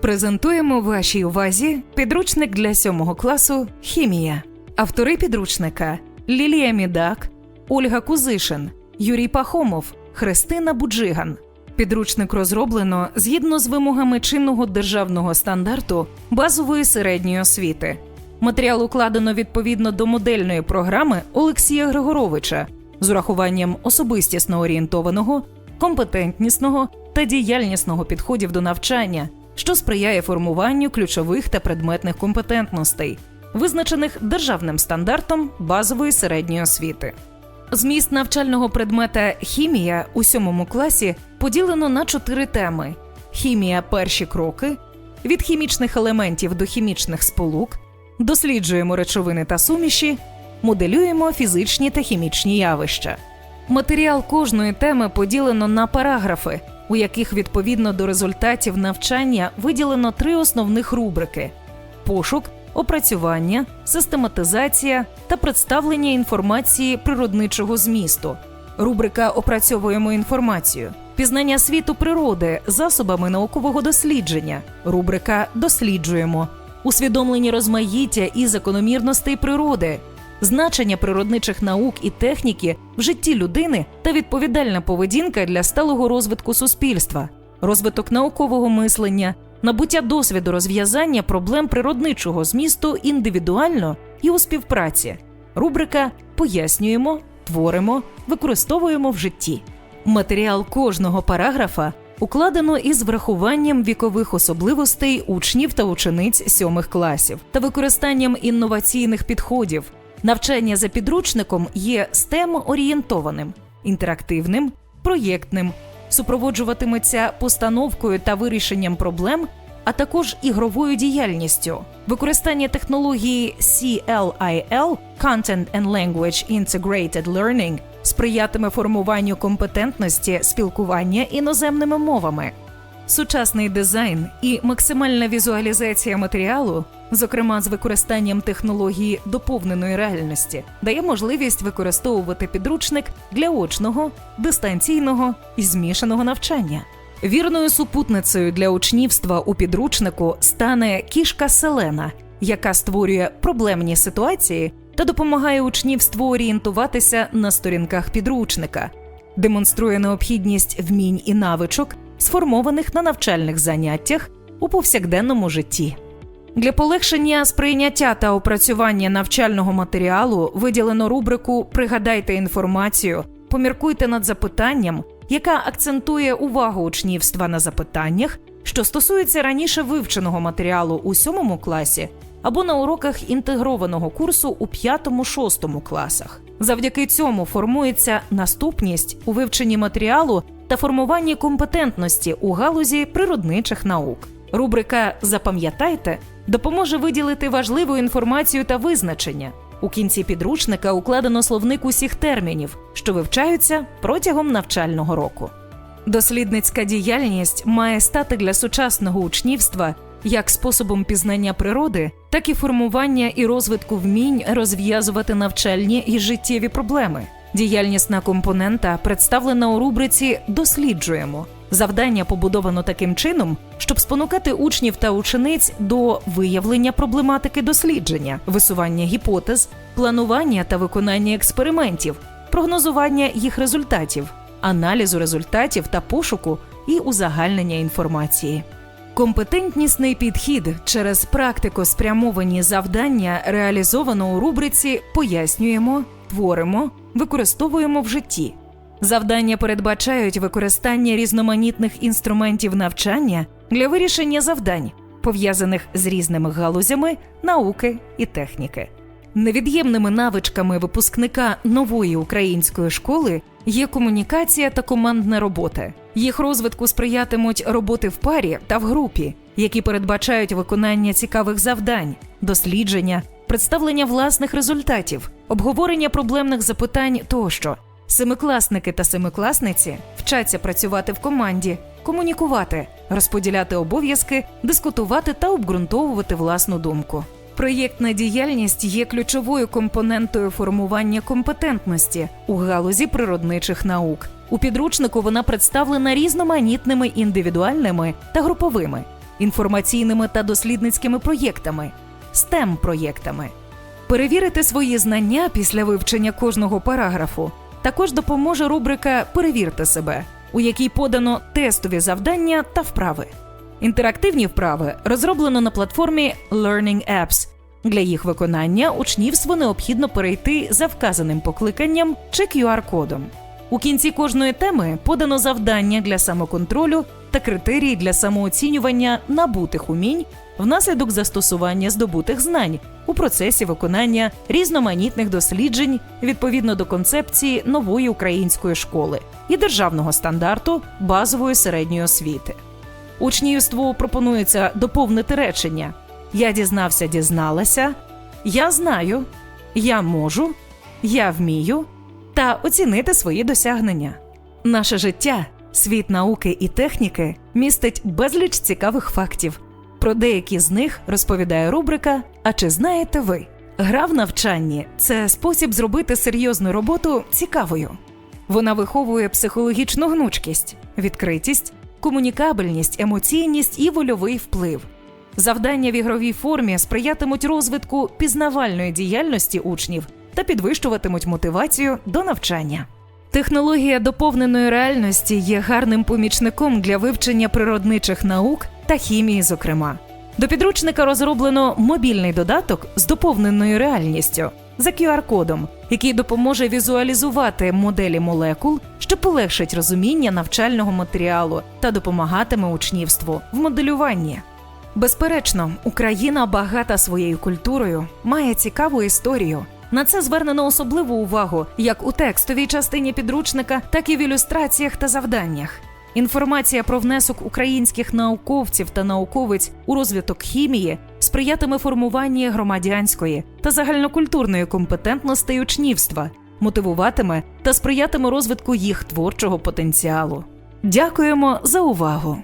Презентуємо вашій увазі підручник для сьомого класу Хімія. Автори підручника Лілія Мідак, Ольга Кузишин, Юрій Пахомов, Христина Буджиган. Підручник розроблено згідно з вимогами чинного державного стандарту базової середньої освіти. Матеріал укладено відповідно до модельної програми Олексія Григоровича з урахуванням особистісно орієнтованого, компетентнісного та діяльнісного підходів до навчання, що сприяє формуванню ключових та предметних компетентностей, визначених державним стандартом базової середньої освіти. Зміст навчального предмета хімія у сьомому класі поділено на чотири теми: хімія перші кроки, від хімічних елементів до хімічних сполук, досліджуємо речовини та суміші, моделюємо фізичні та хімічні явища. Матеріал кожної теми поділено на параграфи, у яких відповідно до результатів навчання виділено три основних рубрики: пошук, опрацювання, систематизація та представлення інформації природничого змісту. Рубрика Опрацьовуємо інформацію, пізнання світу природи засобами наукового дослідження. Рубрика Досліджуємо, усвідомлення розмаїття і закономірностей природи, значення природничих наук і техніки в житті людини та відповідальна поведінка для сталого розвитку суспільства, розвиток наукового мислення, набуття досвіду розв'язання проблем природничого змісту індивідуально і у співпраці. Рубрика Пояснюємо, творимо, використовуємо в житті. Матеріал кожного параграфа укладено із врахуванням вікових особливостей учнів та учениць сьомих класів та використанням інноваційних підходів. Навчання за підручником є stem орієнтованим, інтерактивним, проєктним, супроводжуватиметься постановкою та вирішенням проблем, а також ігровою діяльністю. Використання технології CLIL Content and Language Integrated Learning сприятиме формуванню компетентності спілкування іноземними мовами. Сучасний дизайн і максимальна візуалізація матеріалу, зокрема з використанням технології доповненої реальності, дає можливість використовувати підручник для очного, дистанційного і змішаного навчання. Вірною супутницею для учнівства у підручнику стане кішка Селена, яка створює проблемні ситуації та допомагає учнівству орієнтуватися на сторінках підручника, демонструє необхідність вмінь і навичок, сформованих на навчальних заняттях у повсякденному житті. Для полегшення сприйняття та опрацювання навчального матеріалу виділено рубрику Пригадайте інформацію, поміркуйте над запитанням, яка акцентує увагу учнівства на запитаннях, що стосуються раніше вивченого матеріалу у сьомому класі або на уроках інтегрованого курсу у 5-6 класах. Завдяки цьому формується наступність у вивченні матеріалу та формуванні компетентності у галузі природничих наук. Рубрика Запам'ятайте допоможе виділити важливу інформацію та визначення. У кінці підручника укладено словник усіх термінів, що вивчаються протягом навчального року. Дослідницька діяльність має стати для сучасного учнівства як способом пізнання природи, так і формування і розвитку вмінь розв'язувати навчальні і життєві проблеми. Діяльнісна компонента представлена у рубриці Досліджуємо. Завдання побудовано таким чином, щоб спонукати учнів та учениць до виявлення проблематики дослідження, висування гіпотез, планування та виконання експериментів, прогнозування їх результатів, аналізу результатів та пошуку і узагальнення інформації. Компетентнісний підхід через практико спрямовані завдання реалізовано у рубриці Пояснюємо, творимо, використовуємо в житті. Завдання передбачають використання різноманітних інструментів навчання для вирішення завдань, пов'язаних з різними галузями науки і техніки. Невід'ємними навичками випускника нової української школи є комунікація та командна робота. Їх розвитку сприятимуть роботи в парі та в групі, які передбачають виконання цікавих завдань, дослідження, представлення власних результатів, обговорення проблемних запитань тощо. Семикласники та семикласниці вчаться працювати в команді, комунікувати, розподіляти обов'язки, дискутувати та обґрунтовувати власну думку. Проєктна діяльність є ключовою компонентою формування компетентності у галузі природничих наук. У підручнику вона представлена різноманітними індивідуальними та груповими. інформаційними та дослідницькими проєктами, stem проєктами Перевірити свої знання після вивчення кожного параграфу також допоможе рубрика Перевірте себе, у якій подано тестові завдання та вправи. Інтерактивні вправи розроблено на платформі Learning Apps. Для їх виконання учнівству необхідно перейти за вказаним покликанням чи QR-кодом. У кінці кожної теми подано завдання для самоконтролю та критерії для самооцінювання набутих умінь внаслідок застосування здобутих знань у процесі виконання різноманітних досліджень відповідно до концепції нової української школи і державного стандарту базової середньої освіти. Учнівству пропонується доповнити речення: Я дізнався, дізналася, я знаю, я можу, я вмію та оцінити свої досягнення. Наше життя, світ науки і техніки містить безліч цікавих фактів. Про деякі з них розповідає рубрика А чи знаєте ви? Гра в навчанні це спосіб зробити серйозну роботу цікавою. Вона виховує психологічну гнучкість, відкритість, комунікабельність, емоційність і вольовий вплив. Завдання в ігровій формі сприятимуть розвитку пізнавальної діяльності учнів та підвищуватимуть мотивацію до навчання. Технологія доповненої реальності є гарним помічником для вивчення природничих наук та хімії, зокрема. До підручника розроблено мобільний додаток з доповненою реальністю за QR-кодом, який допоможе візуалізувати моделі молекул, що полегшить розуміння навчального матеріалу та допомагатиме учнівству в моделюванні. Безперечно, Україна багата своєю культурою, має цікаву історію. На це звернено особливу увагу як у текстовій частині підручника, так і в ілюстраціях та завданнях. Інформація про внесок українських науковців та науковиць у розвиток хімії сприятиме формуванні громадянської та загальнокультурної компетентності учнівства, мотивуватиме та сприятиме розвитку їх творчого потенціалу. Дякуємо за увагу!